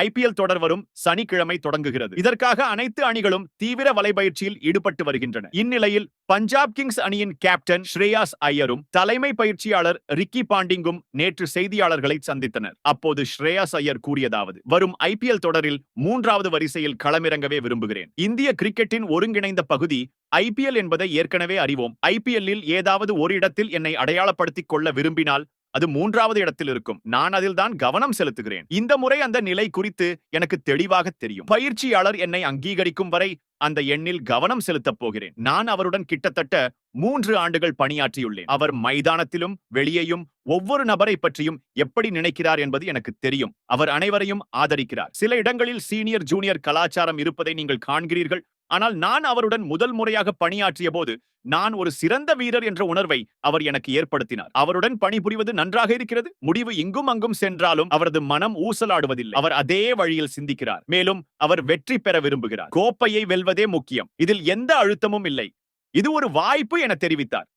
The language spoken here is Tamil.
ஐபிஎல் தொடர் வரும் சனிக்கிழமை தொடங்குகிறது. இதற்காக அனைத்து அணிகளும் தீவிர வலைபயிற்சியில் ஈடுபட்டு வருகின்றன. இந்நிலையில் பஞ்சாப் கிங்ஸ் அணியின் கேப்டன் ஸ்ரேயாஸ் ஐயரும் தலைமை பயிற்சியாளர் ரிக்கி பாண்டிங்கும் நேற்று செய்தியாளர்களை சந்தித்தனர். அப்போது ஸ்ரேயாஸ் ஐயர் கூறியதாவது வரும் ஐபிஎல் தொடரில் மூன்றாவது வரிசையில் களமிறங்கவே விரும்புகிறேன். இந்திய கிரிக்கெட்டின் ஒருங்கிணைந்த பகுதி ஐபிஎல் என்பதை ஏற்கனவே அறிவோம். ஐபிஎல்லில் ஏதாவது ஒரு இடத்தில் என்னை அடையாளப்படுத்திக் கொள்ள விரும்பினால் அது மூன்றாவது இடத்தில் இருக்கும். நான் அதில் தான் கவனம் செலுத்துகிறேன். இந்த முறை அந்த நிலை குறித்து எனக்கு தெளிவாக தெரியும். பயிற்சியாளர் என்னை அங்கீகரிக்கும் வரை அந்த எண்ணில் கவனம் செலுத்தப் போகிறேன். நான் அவருடன் கிட்டத்தட்ட மூன்று ஆண்டுகள் பணியாற்றியுள்ளேன். அவர் மைதானத்திலும் வெளியேயும் ஒவ்வொரு நபரை பற்றியும் எப்படி நினைக்கிறார் என்பது எனக்கு தெரியும். அவர் அனைவரையும் ஆதரிக்கிறார். சில இடங்களில் சீனியர் ஜூனியர் கலாச்சாரம் இருப்பதை நீங்கள் காண்கிறீர்கள். ஆனால் நான் அவருடன் முதல் முறையாக பணியாற்றிய போது நான் ஒரு சிறந்த வீரர் என்ற உணர்வை அவர் எனக்கு ஏற்படுத்தினார். அவருடன் பணிபுரிவது நன்றாக இருக்கிறது முடிவு இங்கும் அங்கும் சென்றாலும் அவரது மனம் ஊசலாடுவதில்லை. அவர் அதே வழியில் சிந்திக்கிறார் மேலும் அவர் வெற்றி பெற விரும்புகிறார். கோப்பையை வெல்வதே முக்கியம். இதில் எந்த அழுத்தமும் இல்லை. இது ஒரு வாய்ப்பு என தெரிவித்தார்.